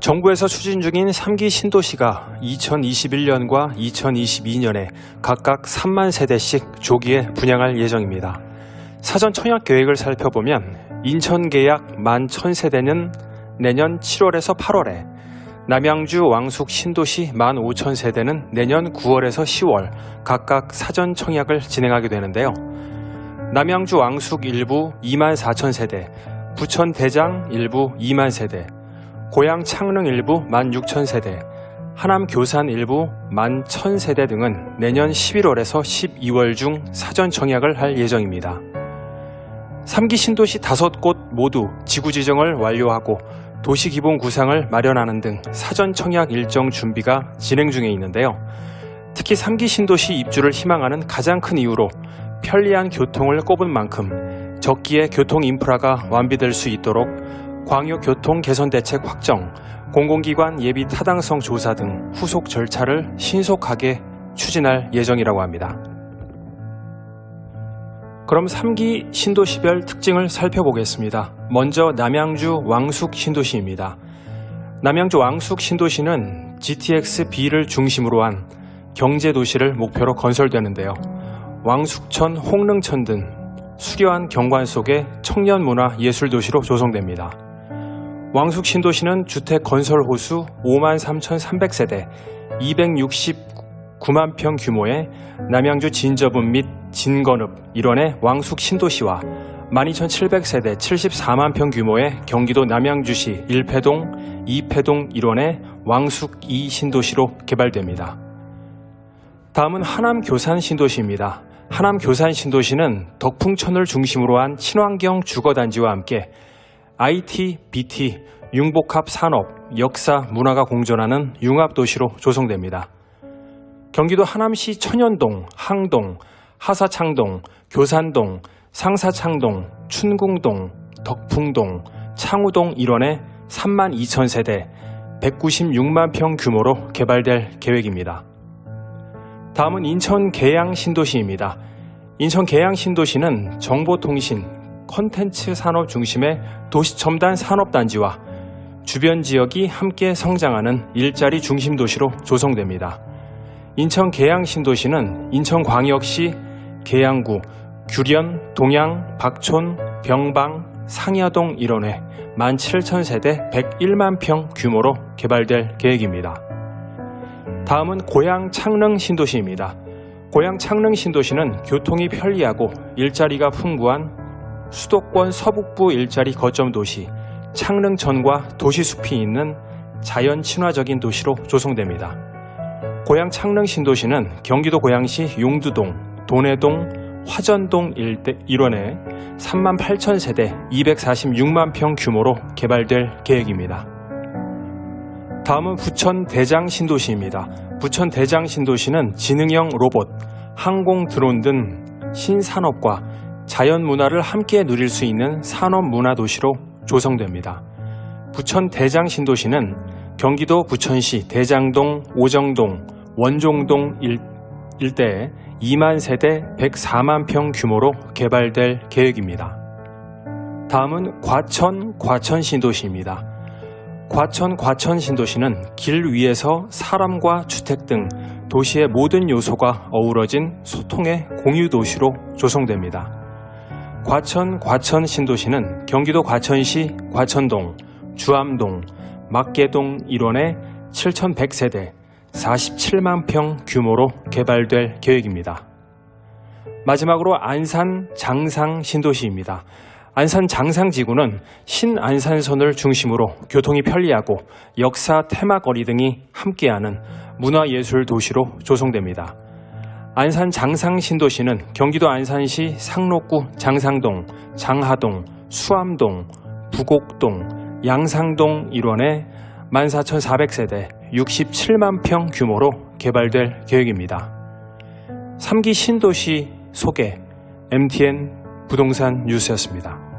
정부에서 추진 중인 3기 신도시가 2021년과 2022년에 각각 3만 세대씩 조기에 분양할 예정입니다. 사전 청약 계획을 살펴보면 인천 계약 1만 1000세대는 내년 7월에서 8월에 남양주 왕숙 신도시 1만 5천 세대는 내년 9월에서 10월 각각 사전 청약을 진행하게 되는데요. 남양주 왕숙 일부 2만 4천 세대, 부천 대장 일부 2만 세대, 고양 창릉 일부 1만 6천 세대, 하남 교산 일부 1만 1천 세대 등은 내년 11월에서 12월 중 사전 청약을 할 예정입니다. 3기 신도시 5곳 모두 지구 지정을 완료하고 도시 기본 구상을 마련하는 등 사전 청약 일정 준비가 진행 중에 있는데요. 특히 3기 신도시 입주를 희망하는 가장 큰 이유로 편리한 교통을 꼽은 만큼 적기에 교통 인프라가 완비될 수 있도록 광역 교통 개선 대책 확정, 공공기관 예비 타당성 조사 등 후속 절차를 신속하게 추진할 예정이라고 합니다. 그럼 3기 신도시별 특징을 살펴보겠습니다. 먼저 남양주 왕숙 신도시입니다. 남양주 왕숙 신도시는 GTX-B를 중심으로 한 경제도시를 목표로 건설되는데요. 왕숙천, 홍릉천 등 수려한 경관 속의 청년 문화 예술 도시로 조성됩니다. 왕숙 신도시는 주택 건설 호수 53,300세대, 269만 평 규모의 남양주 진저분 및 진건읍 일원의 왕숙 신도시와 12,700세대 74만 평 규모의 경기도 남양주시 1패동, 2패동 일원의 왕숙 2 신도시로 개발됩니다. 다음은 하남 교산 신도시입니다. 하남 교산 신도시는 덕풍천을 중심으로 한 친환경 주거단지와 함께 IT, BT, 융복합 산업, 역사, 문화가 공존하는 융합도시로 조성됩니다. 경기도 하남시 천연동, 항동, 하사창동, 교산동, 상사창동, 춘궁동, 덕풍동, 창우동 일원의 3만 2천 세대, 196만 평 규모로 개발될 계획입니다. 다음은 인천 계양 신도시입니다. 인천 계양 신도시는 정보통신, 컨텐츠 산업 중심의 도시 첨단 산업단지와 주변 지역이 함께 성장하는 일자리 중심 도시로 조성됩니다. 인천 계양 신도시는 인천광역시 계양구, 규련, 동양, 박촌, 병방, 상야동 일원에 17,000세대 101만 평 규모로 개발될 계획입니다. 다음은 고양 창릉 신도시입니다. 고양 창릉 신도시는 교통이 편리하고 일자리가 풍부한 수도권 서북부 일자리 거점 도시 창릉천과 도시숲이 있는 자연 친화적인 도시로 조성됩니다. 고양 창릉 신도시는 경기도 고양시 용두동, 도내동, 화전동 일대 일원에 3만 8천 세대 246만 평 규모로 개발될 계획입니다. 다음은 부천 대장 신도시입니다. 부천 대장 신도시는 지능형 로봇, 항공 드론 등 신산업과 자연 문화를 함께 누릴 수 있는 산업 문화 도시로 조성됩니다. 부천 대장 신도시는 경기도 부천시 대장동, 오정동, 원종동 일, 일대에 2만 세대 104만 평 규모로 개발될 계획입니다. 다음은 과천 과천 신도시입니다. 과천 과천 신도시는 길 위에서 사람과 주택 등 도시의 모든 요소가 어우러진 소통의 공유 도시로 조성됩니다. 과천 과천 신도시는 경기도 과천시 과천동, 주암동, 막계동 일원의 7,100세대 47만 평 규모로 개발될 계획입니다. 마지막으로 안산 장상 신도시입니다. 안산 장상지구는 신안산선을 중심으로 교통이 편리하고 역사 테마거리 등이 함께하는 문화예술 도시로 조성됩니다. 안산 장상 신도시는 경기도 안산시 상록구 장상동, 장하동, 수암동, 부곡동, 양상동 일원의 14,400세대 67만 평 규모로 개발될 계획입니다. 3기 신도시 소개 MTN 부동산 뉴스였습니다.